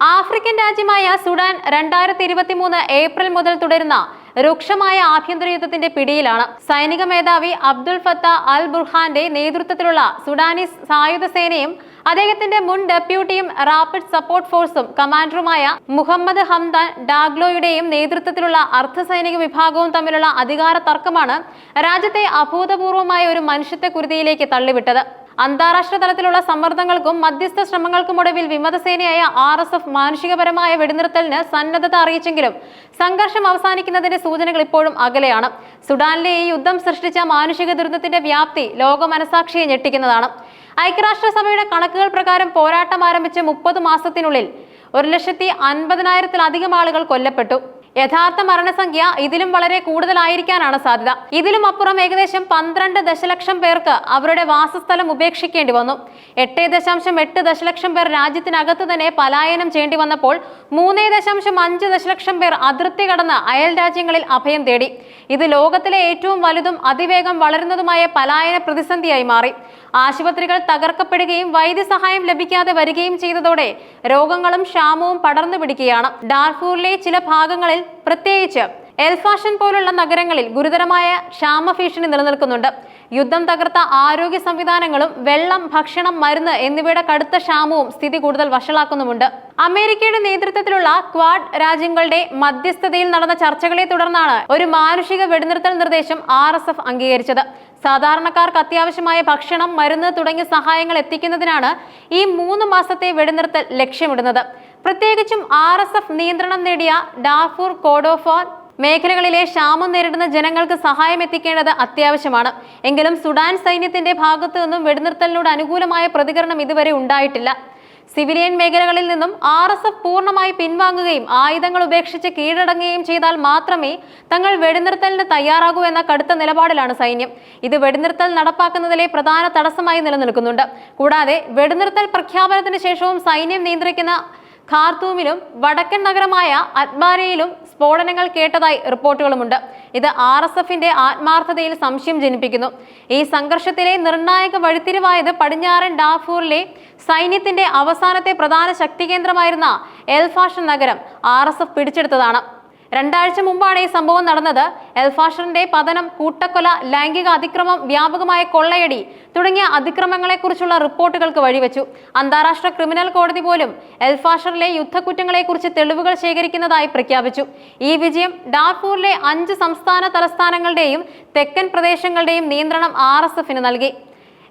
African രാജ്യമായ Sudan രണ്ടായിരത്തി ഇരുപത്തി മൂന്ന് ഏപ്രിൽ മുതൽ തുടരുന്ന രൂക്ഷമായ ആഭ്യന്തര യുദ്ധത്തിന്റെ പിടിയിലാണ് സൈനിക മേധാവി അബ്ദുൾ ഫത്ത അൽ ബുർഹാന്റെ നേതൃത്വത്തിലുള്ള സുഡാനീസ് സായുധ സേനയും അദ്ദേഹത്തിന്റെ മുൻ ഡെപ്യൂട്ടിയും റാപ്പിഡ് സപ്പോർട്ട് ഫോഴ്സും കമാൻഡറുമായ മുഹമ്മദ് ഹംദാൻ ഡാഗ്ലോയുടെയും നേതൃത്വത്തിലുള്ള അർദ്ധസൈനിക വിഭാഗവും തമ്മിലുള്ള അധികാര തർക്കമാണ് രാജ്യത്തെ അഭൂതപൂർവമായ ഒരു മനുഷ്യത്വ കുരുതിയിലേക്ക് തള്ളിവിട്ടത്. അന്താരാഷ്ട്ര തലത്തിലുള്ള സമ്മർദ്ദങ്ങൾക്കും മധ്യസ്ഥ ശ്രമങ്ങൾക്കും ഒടുവിൽ വിമതസേനയായ ആർ എസ് എഫ് മാനുഷികപരമായ വെടിനിർത്തലിന് സന്നദ്ധത അറിയിച്ചെങ്കിലും സംഘർഷം അവസാനിക്കുന്നതിന്റെ സൂചനകൾ ഇപ്പോഴും അകലെയാണ്. സുഡാനിലെ ഈ യുദ്ധം സൃഷ്ടിച്ച മാനുഷിക ദുരന്തത്തിന്റെ വ്യാപ്തി ലോക മനസാക്ഷിയെ ഞെട്ടിക്കുന്നതാണ്. ഐക്യരാഷ്ട്രസഭയുടെ കണക്കുകൾ പ്രകാരം പോരാട്ടം ആരംഭിച്ച് മുപ്പത് മാസത്തിനുള്ളിൽ ഒരു ലക്ഷത്തി അൻപതിനായിരത്തിലധികം ആളുകൾ കൊല്ലപ്പെട്ടു. യഥാർത്ഥ മരണസംഖ്യ ഇതിലും വളരെ കൂടുതലായിരിക്കാനാണ് സാധ്യത. ഇതിലും അപ്പുറം ഏകദേശം പന്ത്രണ്ട് ദശലക്ഷം പേർക്ക് അവരുടെ വാസസ്ഥലം ഉപേക്ഷിക്കേണ്ടി വന്നു. എട്ട് ദശാംശം എട്ട് ദശലക്ഷം പേർ രാജ്യത്തിനകത്ത് തന്നെ പലായനം ചെയ്യേണ്ടി വന്നപ്പോൾ മൂന്ന് ദശാംശം അഞ്ച് ദശലക്ഷം പേർ അതിർത്തി കടന്ന് അയൽ രാജ്യങ്ങളിൽ അഭയം തേടി. ഇത് ലോകത്തിലെ ഏറ്റവും വലുതും അതിവേഗം വളരുന്നതുമായ പലായന പ്രതിസന്ധിയായി മാറി. ആശുപത്രികൾ തകർക്കപ്പെടുകയും വൈദ്യസഹായം ലഭിക്കാതെ വരികയും ചെയ്തതോടെ രോഗങ്ങളും ക്ഷാമവും പടർന്നു പിടിക്കുകയാണ്. ഡാർഫൂറിലെ ചില ഭാഗങ്ങളിൽ പ്രത്യേകിച്ച് എൽഫാഷൻ പോലുള്ള നഗരങ്ങളിൽ ഗുരുതരമായ ക്ഷാമഭീഷണി നിലനിൽക്കുന്നുണ്ട്. യുദ്ധം തകർത്ത ആരോഗ്യ സംവിധാനങ്ങളും വെള്ളം ഭക്ഷണം മരുന്ന് എന്നിവയുടെ കടുത്ത ക്ഷാമവും സ്ഥിതി കൂടുതൽ വഷളാക്കുന്നുമുണ്ട്. അമേരിക്കയുടെ നേതൃത്വത്തിലുള്ള ക്വാഡ് രാജ്യങ്ങളുടെ മധ്യസ്ഥതയിൽ നടന്ന ചർച്ചകളെ തുടർന്നാണ് ഒരു മാനുഷിക വെടിനിർത്തൽ നിർദ്ദേശം ആർ എസ് എഫ് അംഗീകരിച്ചത്. സാധാരണക്കാർക്ക് അത്യാവശ്യമായ ഭക്ഷണം മരുന്ന് തുടങ്ങിയ സഹായങ്ങൾ എത്തിക്കുന്നതിനാണ് ഈ മൂന്ന് മാസത്തെ വെടിനിർത്തൽ ലക്ഷ്യമിടുന്നത്. പ്രത്യേകിച്ചും ആർ എസ് എഫ് നിയന്ത്രണം നേടിയ ഡാഫൂർ കോഡോഫോർ മേഖലകളിലെ ക്ഷാമം നേരിടുന്ന ജനങ്ങൾക്ക് സഹായം എത്തിക്കേണ്ടത് അത്യാവശ്യമാണ്. എങ്കിലും സുഡാൻ സൈന്യത്തിന്റെ ഭാഗത്തു നിന്നും വെടിനിർത്തലിനോട് അനുകൂലമായ പ്രതികരണം ഇതുവരെ ഉണ്ടായിട്ടില്ല. സിവിലിയൻ മേഖലകളിൽ നിന്നും ആർ എസ് എഫ് പൂർണമായി പിൻവാങ്ങുകയും ആയുധങ്ങൾ ഉപേക്ഷിച്ച് കീഴടങ്ങുകയും ചെയ്താൽ മാത്രമേ തങ്ങൾ വെടിനിർത്തലിന് തയ്യാറാകൂ എന്ന കടുത്ത നിലപാടിലാണ് സൈന്യം. ഇത് വെടിനിർത്തൽ നടപ്പാക്കുന്നതിലെ പ്രധാന തടസ്സമായി നിലനിൽക്കുന്നുണ്ട്. കൂടാതെ വെടിനിർത്തൽ പ്രഖ്യാപനത്തിന് ശേഷവും സൈന്യം നിയന്ത്രിക്കുന്ന ഖാർത്തൂമിലും വടക്കൻ നഗരമായ അത്മാരയിലും സ്ഫോടനങ്ങൾ കേട്ടതായി റിപ്പോർട്ടുകളുമുണ്ട്. ഇത് ആർ എസ് എഫിന്റെ ആത്മാർത്ഥതയിൽ സംശയം ജനിപ്പിക്കുന്നു. ഈ സംഘർഷത്തിലെ നിർണായക വഴിത്തിരിവായത് പടിഞ്ഞാറൻ ഡാഫൂറിലെ സൈന്യത്തിന്റെ അവസാനത്തെ പ്രധാന ശക്തി കേന്ദ്രമായിരുന്ന എൽഫാഷൻ നഗരം ആർ പിടിച്ചെടുത്തതാണ്. രണ്ടാഴ്ച മുമ്പാണ് ഈ സംഭവം നടന്നത്. എൽഫാഷറിന്റെ പതനം കൂട്ടക്കൊല ലൈംഗിക അതിക്രമം വ്യാപകമായ കൊള്ളയടി തുടങ്ങിയ അതിക്രമങ്ങളെക്കുറിച്ചുള്ള റിപ്പോർട്ടുകൾക്ക് വഴിവെച്ചു. അന്താരാഷ്ട്ര ക്രിമിനൽ കോടതി പോലും എൽഫാഷറിലെ യുദ്ധക്കുറ്റങ്ങളെക്കുറിച്ച് തെളിവുകൾ ശേഖരിക്കുന്നതായി പ്രഖ്യാപിച്ചു. ഈ വിജയം ഡാർഫൂറിലെ അഞ്ച് സംസ്ഥാന തലസ്ഥാനങ്ങളുടെയും തെക്കൻ പ്രദേശങ്ങളുടെയും നിയന്ത്രണം ആർ നൽകി.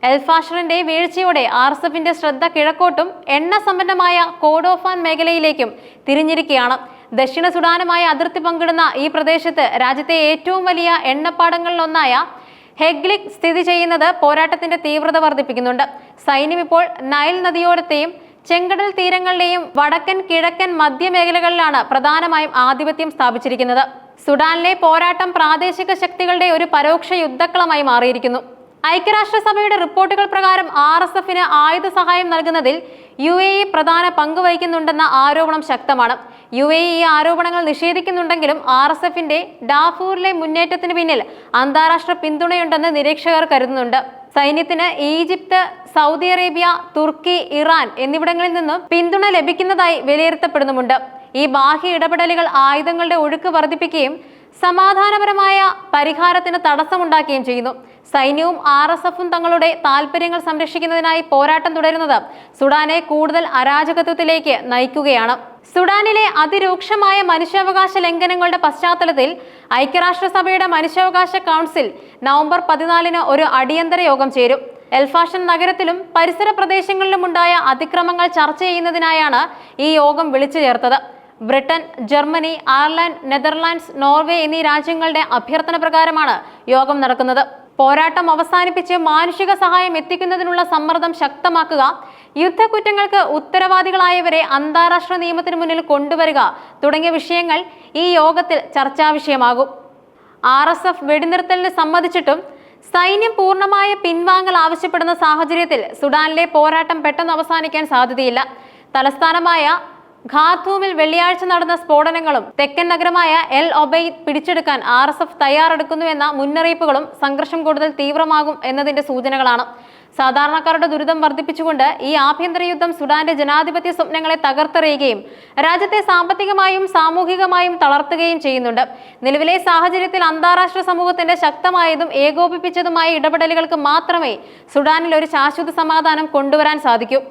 എൽഫാഷറിന്റെ വീഴ്ചയോടെ ആർ എസ് എഫിന്റെ ശ്രദ്ധ കിഴക്കോട്ടും എണ്ണ സമ്പന്നമായ കോഡോഫാൻ മേഖലയിലേക്കും തിരിഞ്ഞിരിക്കുകയാണ്. ദക്ഷിണ സുഡാനുമായി അതിർത്തി പങ്കിടുന്ന ഈ പ്രദേശത്ത് രാജ്യത്തെ ഏറ്റവും വലിയ എണ്ണപ്പാടങ്ങളിലൊന്നായ ഹെഗ്ലിക് സ്ഥിതി ചെയ്യുന്നത് പോരാട്ടത്തിന്റെ തീവ്രത വർദ്ധിപ്പിക്കുന്നുണ്ട്. സൈന്യം ഇപ്പോൾ നൈൽ നദിയോരത്തെയും ചെങ്കടൽ തീരങ്ങളിലെയും വടക്കൻ കിഴക്കൻ മധ്യമേഖലകളിലാണ് പ്രധാനമായും ആധിപത്യം സ്ഥാപിച്ചിരിക്കുന്നത്. സുഡാനിലെ പോരാട്ടം പ്രാദേശിക ശക്തികളുടെ ഒരു പരോക്ഷ യുദ്ധക്കളമായി മാറിയിരിക്കുന്നു. ഐക്യരാഷ്ട്രസഭയുടെ റിപ്പോർട്ടുകൾ പ്രകാരം ആർ എസ് എഫിന് ആയുധ സഹായം നൽകുന്നതിൽ യു എ ഇ പ്രധാന പങ്ക് വഹിക്കുന്നുണ്ടെന്ന ആരോപണം ശക്തമാണ്. യു എ ഈ ആരോപണങ്ങൾ നിഷേധിക്കുന്നുണ്ടെങ്കിലും ആർ എസ് എഫിന്റെ ഡാഫൂറിലെ മുന്നേറ്റത്തിന് പിന്നിൽ അന്താരാഷ്ട്ര പിന്തുണയുണ്ടെന്ന് നിരീക്ഷകർ കരുതുന്നുണ്ട്. സൈന്യത്തിന് ഈജിപ്ത് സൗദി അറേബ്യ തുർക്കി ഇറാൻ എന്നിവിടങ്ങളിൽ നിന്നും പിന്തുണ ലഭിക്കുന്നതായി വിലയിരുത്തപ്പെടുന്നുമുണ്ട്. ഈ ബാഹ്യ ഇടപെടലുകൾ ആയുധങ്ങളുടെ ഒഴുക്ക് വർദ്ധിപ്പിക്കുകയും സമാധാനപരമായ പരിഹാരത്തിന് തടസ്സമുണ്ടാക്കുകയും ചെയ്യുന്നു. സൈന്യവും ആർ എസ് എഫും തങ്ങളുടെ താൽപര്യങ്ങൾ സംരക്ഷിക്കുന്നതിനായി പോരാട്ടം തുടരുന്നത് സുഡാനെ കൂടുതൽ അരാജകത്വത്തിലേക്ക് നയിക്കുകയാണ്. സുഡാനിലെ അതിരൂക്ഷമായ മനുഷ്യാവകാശ ലംഘനങ്ങളുടെ പശ്ചാത്തലത്തിൽ ഐക്യരാഷ്ട്രസഭയുടെ മനുഷ്യാവകാശ കൗൺസിൽ നവംബർ പതിനാലിന് ഒരു അടിയന്തര യോഗം ചേരും. എൽഫാഷൻ നഗരത്തിലും പരിസര പ്രദേശങ്ങളിലും ഉണ്ടായ അതിക്രമങ്ങൾ ചർച്ച ചെയ്യുന്നതിനായാണ് ഈ യോഗം വിളിച്ചു ചേർത്തത്. Britain Germany Ireland Netherlands Norway എന്നീ രാജ്യങ്ങളുടെ അഭ്യർത്ഥന പ്രകാരമാണ് യോഗം നടക്കുന്നത്. പോരാട്ടം അവസാനിപ്പിച്ച് മാനുഷിക സഹായം എത്തിക്കുന്നതിനുള്ള സമ്മർദ്ദം ശക്തമാക്കുക യുദ്ധക്കുറ്റങ്ങൾക്ക് ഉത്തരവാദികളായവരെ അന്താരാഷ്ട്ര നിയമത്തിന് മുന്നിൽ കൊണ്ടുവരിക തുടങ്ങിയ വിഷയങ്ങൾ ഈ യോഗത്തിൽ ചർച്ചാ വിഷയമാകും. ആർ എസ് എഫ് വെടിനിർത്തലിന് സമ്മതിച്ചിട്ടും സൈന്യം പൂർണമായ പിൻവാങ്ങൽ ആവശ്യപ്പെടുന്ന സാഹചര്യത്തിൽ സുഡാനിലെ പോരാട്ടം പെട്ടെന്ന് അവസാനിക്കാൻ സാധ്യതയില്ല. തലസ്ഥാനമായ ഖാർത്തൂമിൽ വെള്ളിയാഴ്ച നടന്ന സ്ഫോടനങ്ങളും തെക്കൻ നഗരമായ എൽ ഒബൈ പിടിച്ചെടുക്കാൻ ആർ എസ് എഫ് തയ്യാറെടുക്കുന്നുവെന്ന മുന്നറിയിപ്പുകളും സംഘർഷം കൂടുതൽ തീവ്രമാകും എന്നതിന്റെ സൂചനകളാണ്. സാധാരണക്കാരുടെ ദുരിതം വർദ്ധിപ്പിച്ചുകൊണ്ട് ഈ ആഭ്യന്തര യുദ്ധം സുഡാന്റെ ജനാധിപത്യ സ്വപ്നങ്ങളെ തകർത്തെറിയുകയും രാജ്യത്തെ സാമ്പത്തികമായും സാമൂഹികമായും തളർത്തുകയും ചെയ്യുന്നുണ്ട്. നിലവിലെ സാഹചര്യത്തിൽ അന്താരാഷ്ട്ര സമൂഹത്തിന്റെ ശക്തമായതും ഏകോപിപ്പിച്ചതുമായ ഇടപെടലുകൾക്ക് മാത്രമേ സുഡാനിൽ ഒരു ശാശ്വത സമാധാനം കൊണ്ടുവരാൻ സാധിക്കൂ.